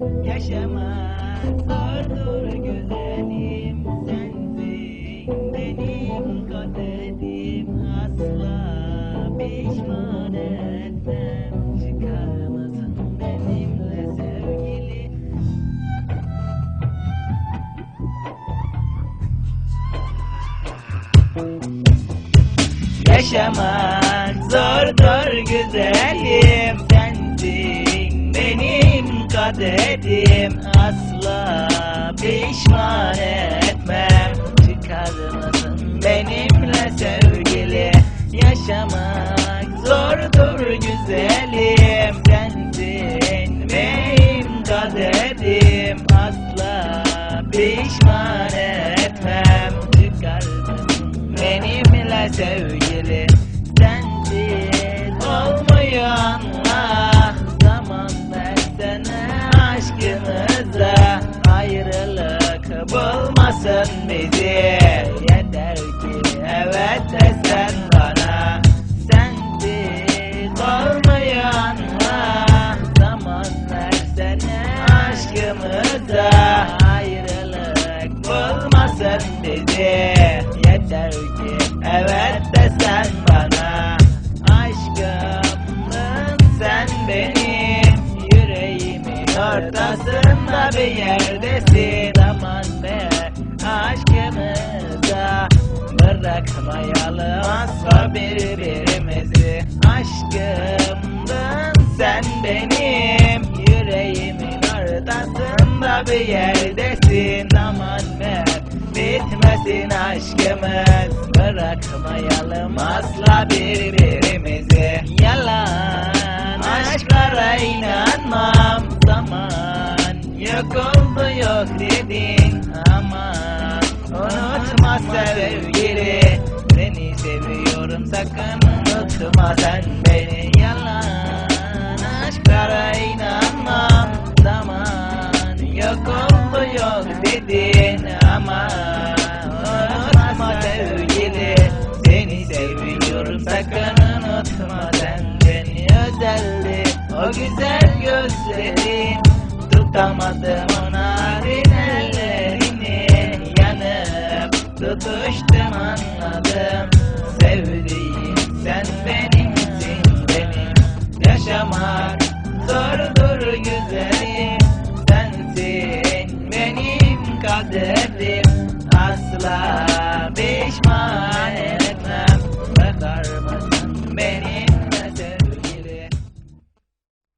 Yaşamak zordur güzelim sensin. Benim kaderim asla pişman etmem. Çıkar benimle sevgili. Yaşamak zordur güzelim kaderim asla pişman etmem. Çıkar benimle sevgili yaşamak zordur güzelim. Sensin benim kaderim asla pişman etmem. Çıkar benimle sevgili bizi yeter ki evet desen bana. Sensiz olmayan zaman versene aşkımıza. Ayrılık bulmasın bizi. Yeter ki evet desen bana. Aşkımın sen benim yüreğimin ortasında bir yerdesin. Aman bırakmayalım. Asla birbirimizi. Aşkımdın sen benim. Yüreğimin ortasında bir yerdesin. Aman be bitmesin aşkımız. Bırakmayalım asla birbirimizi. Yalan aşklara inanmam. Zaman yok oldu yok dedin. Ama unutma sevgili. Seni seviyorum sakın unutma sen beni. Yalan aşklara inanmam. Zaman yok oldu yok dedin ama unutma sevgili. Seni seviyorum sakın unutma sen beni. Özeldi o güzel gözlerin. Tutamadım Bıktım anladım sevdiğim sen benimsin benim. Yaşamak zordur güzelim Sensin benim kaderim. Asla pişman